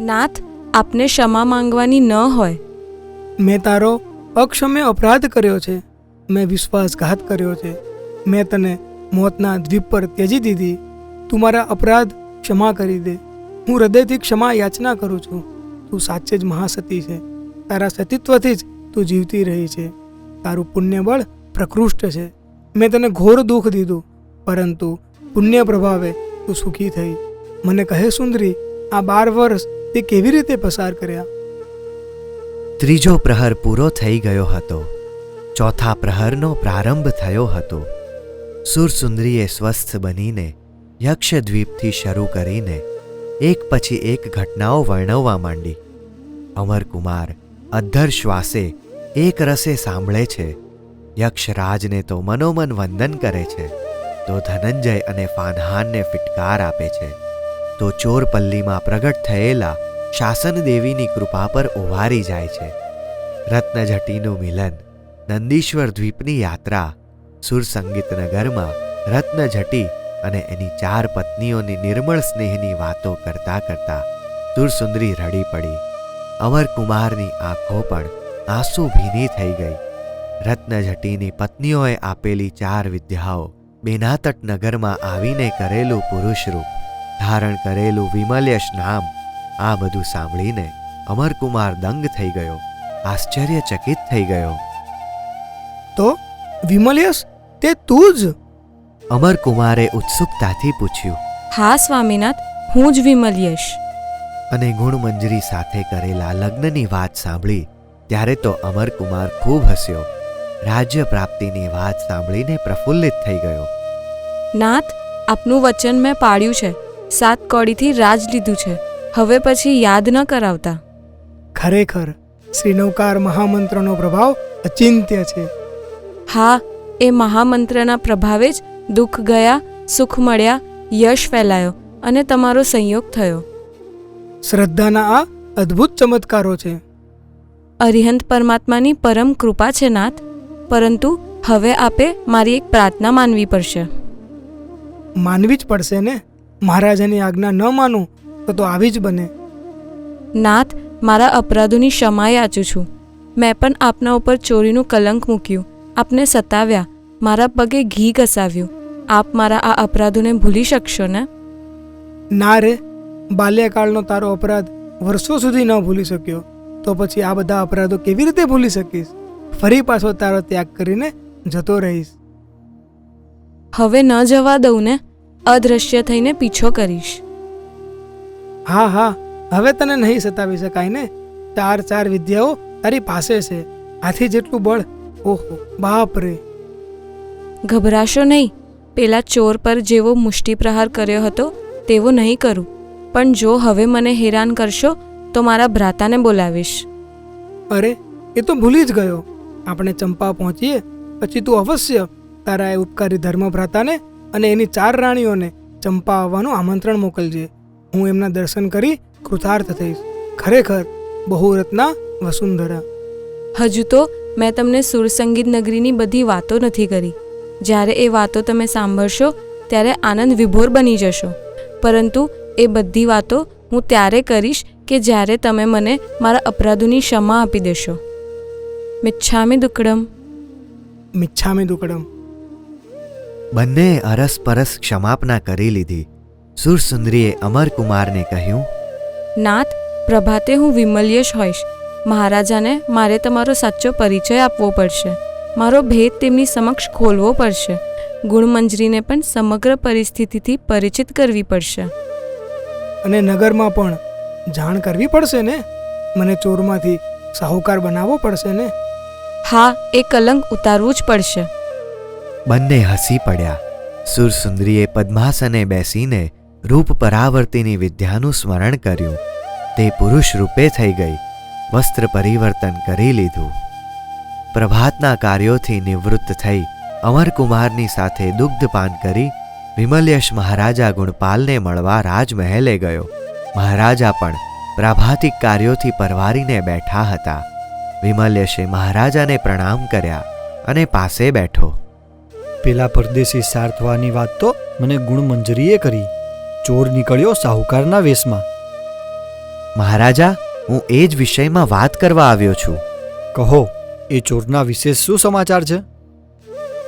નાથ, આપને ક્ષમા માંગવાની ન હોય. મેં તારો અક્ષમ્ય અપરાધ કર્યો છે. મેં વિશ્વાસઘાત કર્યો છે. મેં તને મોતના દ્વીપ પર ત્યજી દીધી. તું મારા અપરાધ ક્ષમા કરી દે. હું હૃદયથી ક્ષમા યાચના કરું છું. તું સાચે જ મહાસતી છે. તારા સતીત્વથી જ તું જીવતી રહી છે. તારું પુણ્યબળ પ્રકૃષ્ટ છે. મેં તને ઘોર દુઃખ દીધું, પરંતુ પુણ્ય પ્રભાવે તું સુખી થઈ. મને કહે, સુંદરી, આ બાર વર્ષ તે કેવી રીતે પસાર કર્યા? ત્રીજો પ્રહર પૂરો થઈ ગયો હતો. ચોથા પ્રહરનો પ્રારંભ થયો હતો. સુરસુંદરીએ સ્વસ્થ બનીને યક્ષદ્વીપથી શરૂ કરીને એક પછી એક ઘટનાઓ વર્ણવવા માંડી. અમરકુમાર અધ્ધર શ્વાસે એક રસે સાંભળે છે. યક્ષરાજને તો મનોમન વંદન કરે છે. તો ધનંજય અને ફાનહાનને ફિટકાર આપે છે. તો ચોરપલ્લીમાં પ્રગટ થયેલા શાસન દેવીની કૃપા પર ઉભારી જાય છે. રત્નજટીનું મિલન, નંદીશ્વર દ્વીપની યાત્રા સુરસંગીત રત્નજટી અને એની ચાર પત્નીઓની નિર્મળ સ્નેહની વાતો કરતા કરતા સુરસુંદરી રડી પડી. અમરકુમારની આંખો પણ આંસુ ભીની થઈ ગઈ. રત્નજટીની પત્નીઓએ આપેલી ચાર વિદ્યાઓ બેનાતટ નગરમાં આવીને કરેલું પુરુષરૂપ ધારણ કરેલું વિમલ્યશ નામ આ બધું સાંભળીને અમરકુમાર દંગ થઈ ગયો આશ્ચર્યચકિત થઈ ગયો. તો વિમલ્યશ તે તું જ? અમરકુમારે ઉત્સુકતાથી પૂછ્યું. હા સ્વામીનાથ હું જ વિમલ્યશ. અને ગુણમંજરી સાથે કરેલા લગ્નની વાત સાંભળી ત્યારે તો અમરકુમાર ખૂબ હસ્યો. રાજ્ય પ્રાપ્તિની વાત સાંભળીને પ્રફુલ્લિત થઈ ગયો. નાથ આપનું વચન મેં પાળ્યું છે. સાત કોડીથી રાજ લીધું છે. હવે પછી યાદ ન કરાવતા. ખરેખર શ્રીનૌકાર મહામંત્રનો પ્રભાવ અચિંત્ય છે. હા એ મહામંત્રના પ્રભાવે જ દુઃખ ગયા સુખ મળ્યા યશ ફેલાયો અને તમારો સંયોગ થયો. શ્રદ્ધાના આ અદ્ભુત ચમત્કારો છે. અરિહંત પરમાત્માની પરમ કૃપા છે નાથ. પરંતુ હવે આપે મારી એક પ્રાર્થના માનવી પડશે. માનવી જ પડશે ને? મહારાજાની આજ્ઞા ન માનું તો તો આવી જ બને. નાથ મારા અપરાધોની ક્ષમા યાચું છું. મેં પણ આપના ઉપર ચોરીનું કલંક મૂક્યું. આપને સતાવ્યા મારા પગે ઘી ઘસાવ્યું. આપ મારા આ અપરાધોને ભૂલી શકશો ને? ના રે બાલ્યકાળનો તારો અપરાધ વર્ષો સુધી ન ભૂલી શક્યો. તો પછી આ બધા અપરાધો કેવી રીતે ભૂલી શકીશ? ફરી પાછો તારો ત્યાગ કરીને જતો રહીશ. હવે ન જવા દઉં ને? અદૃશ્ય થઈને પીછો કરીશ. હા હા હવે તને નહીં સતાવી શકાય ને? ચાર ચાર વિદ્યાઓ તારી પાસે છે. આથી જેટલું બળ ઓહો બાપ રે. ગભરાશો નહીં. પેલા ચોર પર જેવો મુષ્ટિ પ્રહાર કર્યો હતો તેવો નહીં કરું. પણ જો હવે મને હેરાન કરશો તો મારા ભ્રાતાને બોલાવીશ. અરે એ તો ભૂલી જ ગયો. આપણે ચંપા પહોંચીએ પછી તું અવશ્ય તારા એ ઉપકારી ધર્મભ્રાતાને અને એની ચાર રાણીઓને ચંપા આવવાનું આમંત્રણ મોકલજે. હું એમના દર્શન કરી કૃતાર્થ થઈશ. ખરેખર બહુરત્ના વસુંધરા. હજુ તો મેં તમને સુરસંગીત નગરીની બધી વાતો નથી કરી. જ્યારે એ વાતો તમે સાંભળશો ત્યારે આનંદ વિભોર બની જશો. પરંતુ એ બધી વાતો હું ત્યારે કરીશ કે જ્યારે તમે મને મારા અપરાધોની ક્ષમા આપી દેશો. મિચ્છામી દુકડમ. મિચ્છામી દુકડમ. બંનેએ અરસપરસ ક્ષમાપના કરી લીધી. સુરસુંદરીએ અમરકુમારને કહ્યું નાથ પ્રભાતે હું વિમલ્યશ હોઈશ. મહારાજાને મારે તમારો સાચો પરિચય આપવો પડશે. મારો ભેદ તેમની સમક્ષ ખોલવો પડશે. ગુણમંજરીને પણ સમગ્ર પરિસ્થિતિથી પરિચિત કરવી પડશે. અને નગરમાં પણ જાણ કરવી પડશે ને? મને ચોરમાંથી સાહુકાર બનાવવો પડશે ને? હા એ કલંક ઉતારવું જ પડશે. બંને હસી પડ્યા. સુરસુંદરીએ પદ્માસને બેસીને રૂપ પરાવર્તિની વિદ્યાનું સ્મરણ કર્યું. તે પુરુષ રૂપે થઈ ગઈ. વસ્ત્ર પરિવર્તન કરી લીધું. પ્રભાતના કાર્યોથી નિવૃત્ત થઈ અમરકુમારની સાથે દુગ્ધપાન કરી વિમલ્યશ મહારાજા ગુણપાલને મળવા રાજમહેલે ગયો. મહારાજા પણ પ્રાભાતિક કાર્યોથી પરવારીને બેઠા હતા. વિમલ્યશે મહારાજાને પ્રણામ કર્યા અને પાસે બેઠો. પેલા પરદેશી સાર્થવાની વાત તો મને ગુણમંજરીએ કરી. ચોર નીકળ્યો સાહુકારના વેશમાં. મહારાજા હું એ જ વિષયમાં વાત કરવા આવ્યો છું. કહો એ ચોરના વિશેષ શું સમાચાર છે?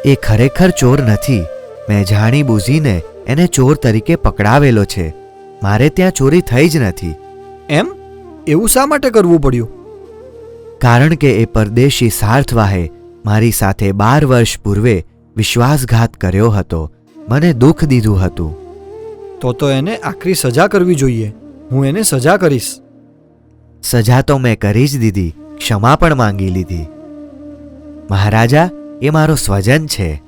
એ ખરેખર ચોર નથી. મેં જાણી બૂઝીને એને ચોર તરીકે પકડાવેલો છે. મારે ત્યાં ચોરી થઈ જ નથી. એમ? એવું શા માટે કરવું પડ્યું? કારણ કે એ પરદેશી સાર્થવાહે મારી સાથે બાર વર્ષ પૂર્વે વિશ્વાસઘાત કર્યો હતો. મને દુઃખ દીધું હતું. તો તો એને આખરી સજા કરવી જોઈએ. હું એને સજા કરીશ. સજા તો મેં કરી જ દીધી. ક્ષમા પણ માંગી લીધી. મહારાજા એ મારો સ્વજન છે.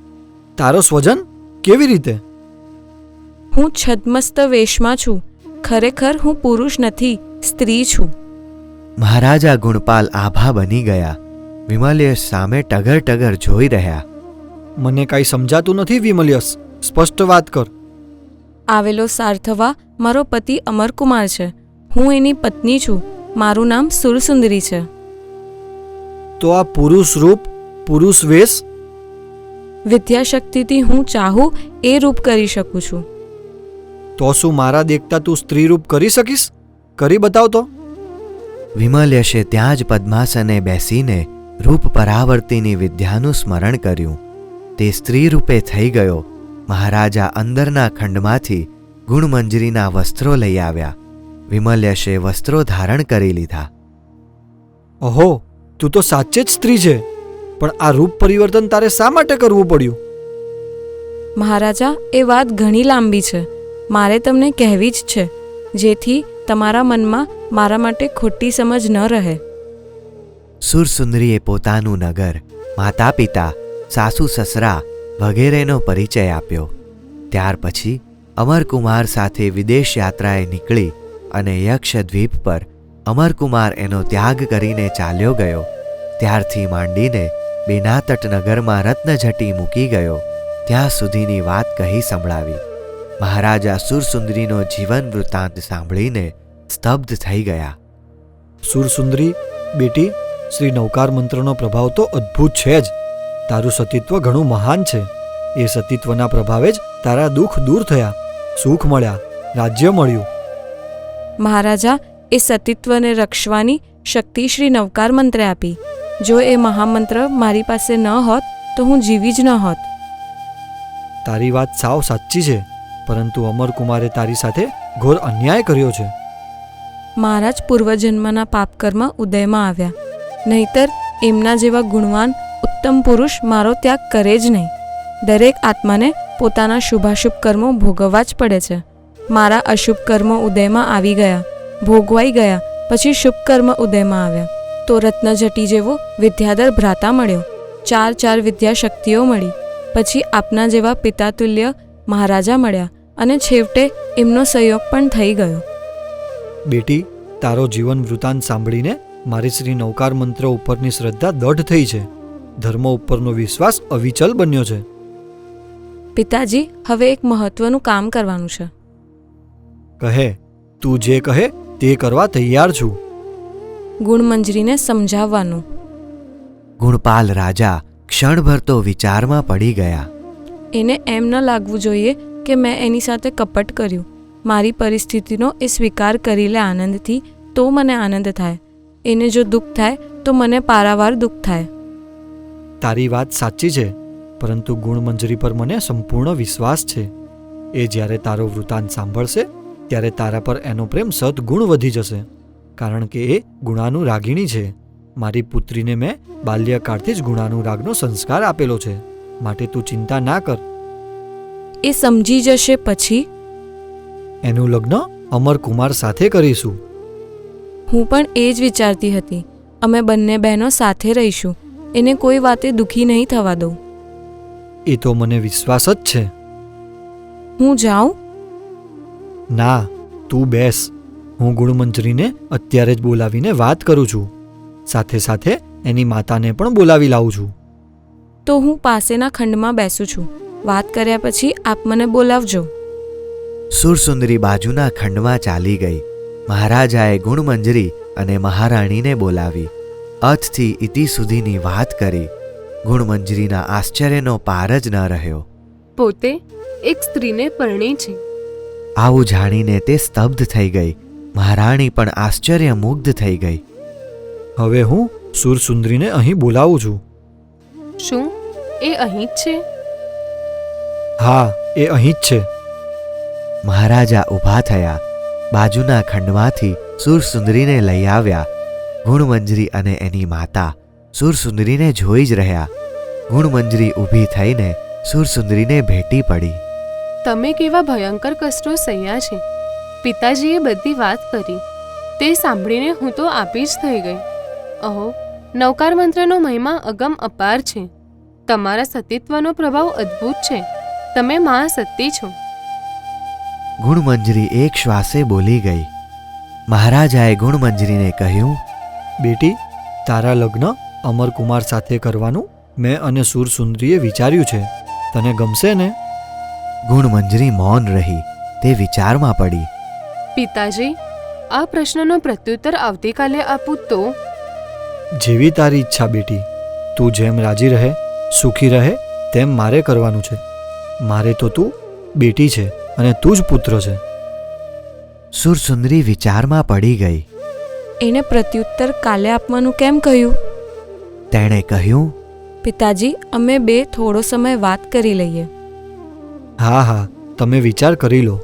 તારો સ્વજન? કેવી રીતે? હું છદ્મસ્ત વેશમાં છું. ખરેખર હું પુરુષ નથી સ્ત્રી છું. મહારાજા ગુણપાલ આભા બની ગયા. વિમલ્ય સામે ટગર ટગર જોઈ રહ્યા. મને કાંઈ સમજાતું નથી વિમલ્યસ. સ્પષ્ટ વાત કર. આવેલો સાર્થવા મારો પતિ અમરકુમાર છે. હું એની પત્ની છું. મારું નામ સુરસુંદરી છે. તો આ પુરુષ રૂપ પુરુષ વેશ? વિદ્યાશક્તિથી હું ચાહું એ રૂપ કરી શકું છું. તો શું મારા દેખતા તું સ્ત્રી રૂપ કરી શકીશ? કરી બતાવ તો. વિમલ્યશે ત્યાં જ પદ્માસને બેસીને રૂપ પરાવર્તિની વિદ્યાનું સ્મરણ કર્યું. તે સ્ત્રી રૂપે થઈ ગયો. મહારાજા અંદરના ખંડમાંથી ગુણમંજરીના વસ્ત્રો લઈ આવ્યા. વિમલ્યશે વસ્ત્રો ધારણ કરી લીધા. ઓહો તું તો સાચે જ સ્ત્રી છે પણ આ રૂપ પરિવર્તન તારે શા માટે કરવું પડ્યું? મહારાજા એ વાત ઘણી લાંબી છે. મારે તમને કહેવી જ છે જેથી તમારા મનમાં મારા માટે ખોટી સમજ ન રહે. સુરસુંદરીએ પોતાનું નગર માતા પિતા સાસુ સસરા વગેરેનો પરિચય આપ્યો. ત્યાર પછી અમરકુમાર સાથે વિદેશ યાત્રાએ નીકળી અને યક્ષદ્વીપ પર અમરકુમાર એનો ત્યાગ કરીને ચાલ્યો ગયો. ત્યારથી માંડીને બેનાતટ નગરમાં રત્નઝટી મૂકી ગયો. ત્યાં સુધીની વાત કહી સંભળાવી. મહારાજા સુરસુંદરીનો જીવન વૃત્તાંત સાંભળીને સ્તબ્ધ થઈ ગયા. સુરસુંદરી, બેટી, શ્રી નૌકાર મંત્રનો પ્રભાવ તો અદ્ભુત છે જ. તારું સતીત્વ ઘણું મહાન છે. એ સતીત્વના પ્રભાવે જ તારા દુઃખ દૂર થયા સુખ મળ્યા રાજ્ય મળ્યું. મહારાજા એ સતીત્વને રક્ષવાની શક્તિ શ્રી નવકાર મંત્રે આપી. જો એ મહામંત્ર મારી પાસે ન હોત તો હું જીવી જ ન હોત. તારી વાત સાવ સાચી છે પરંતુ અમરકુમારે તારી સાથે ઘોર અન્યાય કર્યો છે. મહારાજ પૂર્વજન્મના પાપકર્મ ઉદયમાં આવ્યા. નહીતર એમના જેવા ગુણવાન ઉત્તમ પુરુષ મારો ત્યાગ કરે જ નહીં. દરેક આત્માને પોતાના શુભાશુભ કર્મો ભોગવવા જ પડે છે. મારા અશુભ કર્મો ઉદયમાં આવી ગયા, ભોગવાઈ ગયા, પછી શુભ કર્મ ઉદયમાં આવ્યા. તો રત્નજટી જેવો વિદ્યાધર ભ્રાતા મળ્યો. ચાર ચાર વિદ્યાશક્તિઓ મળી. પછી આપના જેવા પિતાતુલ્ય મહારાજા મળ્યા અને છેવટે એમનો સહયોગ પણ થઈ ગયો. બેટી, તારો જીવન વૃતાંત સાંભળીને મારી શ્રી નૌકાર મંત્ર ઉપરની શ્રદ્ધા દઢ થઈ છે. ધર્મ ઉપરનો વિશ્વાસ અવિચલ બન્યો છે. પિતાજી હવે એક મહત્વનું કામ કરવાનું છે. કહે તું જે કહે તે કરવા તૈયાર છું. ગુણમંજરીને સમજાવવાનું. ગુણપાલ રાજા ક્ષણભર તો વિચારમાં પડી ગયા. એને એમ ન લાગવું જોઈએ કે મેં એની સાથે કપટ કર્યું. મારી પરિસ્થિતિનો એ સ્વીકાર કરી લે આનંદથી તો મને આનંદ થાય. એને જો દુઃખ થાય તો મને પારાવાર દુઃખ થાય. તારી વાત સાચી છે પરંતુ ગુણમંજરી પર મને સંપૂર્ણ વિશ્વાસ છે. એ જ્યારે તારો વૃતાંત સાંભળશે ત્યારે તારા પર એનો પ્રેમ સદગુણ વધી જશે કારણ કે એ ગુણાનું રાગીણી છે. મારી પુત્રીને મેં બાલ્યકાળથી જ ગુણાનું રાગનો સંસ્કાર આપેલો છે માટે તું ચિંતા ના કર. એ સમજી જશે પછી? એનું લગ્ન અમર કુમાર સાથે કરીશું. હું પણ એ જ વિચારતી હતી. અમે બંને બહેનો સાથે રહીશું. એને કોઈ વાતે દુઃખી નહીં થવા દઉં. એ તો મને વિશ્વાસ જ છે. હું જાઉં? ના તું બેસ. હું ગુણમંજરીને અત્યારે જ બોલાવીને વાત કરું છું. સાથે સાથે એની માતાને પણ બોલાવી લાવું છું. તો હું પાસેના ખંડમાં બેસું છું. વાત કર્યા પછી આપ મને બોલાવજો. સુરસુંદરી બાજુના ખંડમાં ચાલી ગઈ. મહારાજાએ ગુણમંજરી અને મહારાણીને બોલાવી. અથથી ઇતિ સુધીની વાત કરી. ગુણમંજરીના આશ્ચર્યનો પાર જ ન રહ્યો. પોતે એક સ્ત્રીને પરણી છે. આવું જાણીને તે સ્તબ્ધ થઈ ગઈ. મહારાણી પણ આશ્ચર્ય મુગ્ધ થઈ ગઈ. હવે હું સુરસુંદરીને અહીં બોલાવું છું. શું? એ અહીં જ છે? હા એ અહીં જ છે. મહારાજા ઊભા થયા. બાજુના ખંડમાંથી સુરસુંદરીને લઈ આવ્યા. ગુણમંજરી અને એની માતા સુરસુંદરીને જોઈ જ રહ્યા. ગુણમંજરી ઊભી થઈને સુરસુંદરીને ભેટી પડી. તમે કેવા ભયંકર કષ્ટો સહ્યા છે. પિતાજીએ બધી વાત કરી. તે સાંભળીને હું તો આપી જ થઈ ગઈ. અહો નવકાર મંત્રનો મહિમા અગમ અપાર છે. તમારા સતીત્વનો પ્રભાવ અદ્ભુત છે. તમે મા સતી છો. ગુણમંજરી એક શ્વાસે બોલી ગઈ. મહારાજાએ ગુણમંજરીને કહ્યું બેટી તારા લગ્ન અમરકુમાર સાથે કરવાનું મેં અને સુરસુંદરીએ વિચાર્યું છે. તને ગમશે ને? ગુણમંજરી મૌન રહી તે વિચારમાં પડી. પિતાજી આ પ્રશ્નનો પ્રત્યુત્તર આવતીકાલે આપું તો? જેવી તારી ઈચ્છા બેટી તું જેમ રાજી રહે સુખી રહે તેમ મારે કરવાનું છે. મારે તો તું બેટી છે અને તું જ પુત્ર છે. સુરસુંદરી વિચારમાં પડી ગઈ. એને પ્રત્યુત્તર કાલે આપવાનું કેમ કહ્યું? તેણે કહ્યું પિતાજી અમે બે થોડો સમય વાત કરી લઈએ. હા હા તમે વિચાર કરી લો.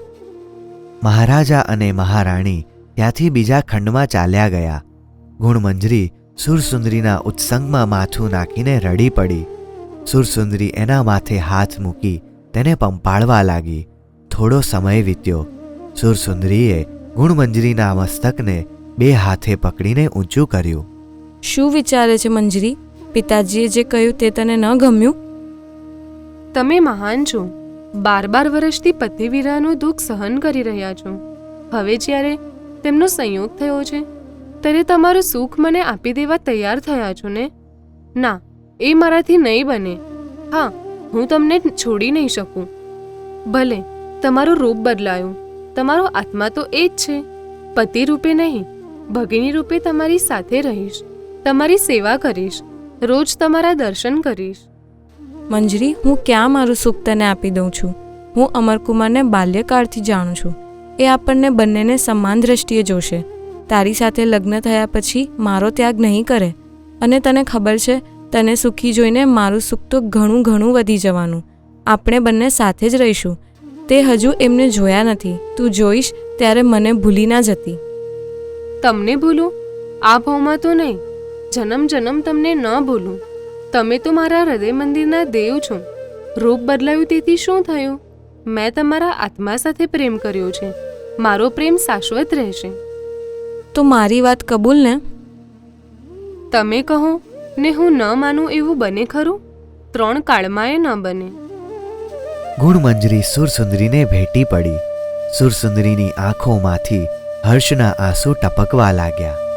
મહારાજા અને મહારાણી ત્યાંથી બીજા ખંડમાં ચાલ્યા ગયા. ગુણમંજરી સુરસુંદરીના ઉત્સંગમાં માથું નાખીને રડી પડી. સુરસુંદરી એના માથે હાથ મૂકી તેને પંપાળવા લાગી. થોડો સમય વીત્યો. સુરસુંદરીએ ગુણમંજરીના મસ્તકને બે હાથે પકડીને ઊંચું કર્યું. શું વિચારે છે મંજરી? પિતાજીએ જે કહ્યું તે તને ન ગમ્યું? તમે મહાન છો. બાર બાર વર્ષથી પતિવિરાનું દુઃખ સહન કરી રહ્યા છો. હવે જ્યારે તેમનો સંયોગ થયો છે ત્યારે તમારું સુખ મને આપી દેવા તૈયાર થયા છો ને? ના એ મારાથી નહીં બને. હા હું તમને છોડી નહીં શકું. ભલે તમારું રૂપ બદલાયું. તમારો આત્મા તો એ જ છે. પતિ રૂપે નહીં ભગિની રૂપે તમારી સાથે રહીશ, તમારી સેવા કરીશ, રોજ તમારા દર્શન કરીશ. મંજરી, હું ક્યાં મારું સુખ તને આપી દઉં છું? હું અમરકુમારને બાલ્યકાળથી જાણું છું. એ આપણને બંનેને સમાન દ્રષ્ટિએ જોશે. તારી સાથે લગ્ન થયા પછી મારો ત્યાગ નહીં કરે. અને તને ખબર છે, તને સુખી જોઈને મારું સુખ તો ઘણું ઘણું વધી જવાનું. આપણે બંને સાથે જ રહીશું. તે હજુ એમને જોયા નથી. તું જોઈશ ત્યારે મને ભૂલી ના જતી. તમને ભૂલું? આ ભાવમાં તો નહીં. જન્મ જન્મ તમને ન ભૂલું. તમે તો મારા હૃદય મંદિરના દેવ છો. રૂપ બદલાયું તેથી શું થયું? મેં તમારા આત્મા સાથે પ્રેમ કર્યો છે. મારો પ્રેમ શાશ્વત રહેશે. તો મારી વાત કબૂલ ને? તમે કહો ને હું ન માનું એવું બને ખરું? ત્રણ કાળમાં એ ન બને. ગુણમંજરી સુરસુંદરીને ભેટી પડી. સુરસુંદરીની આંખોમાંથી હર્ષના આંસુ ટપકવા લાગ્યા.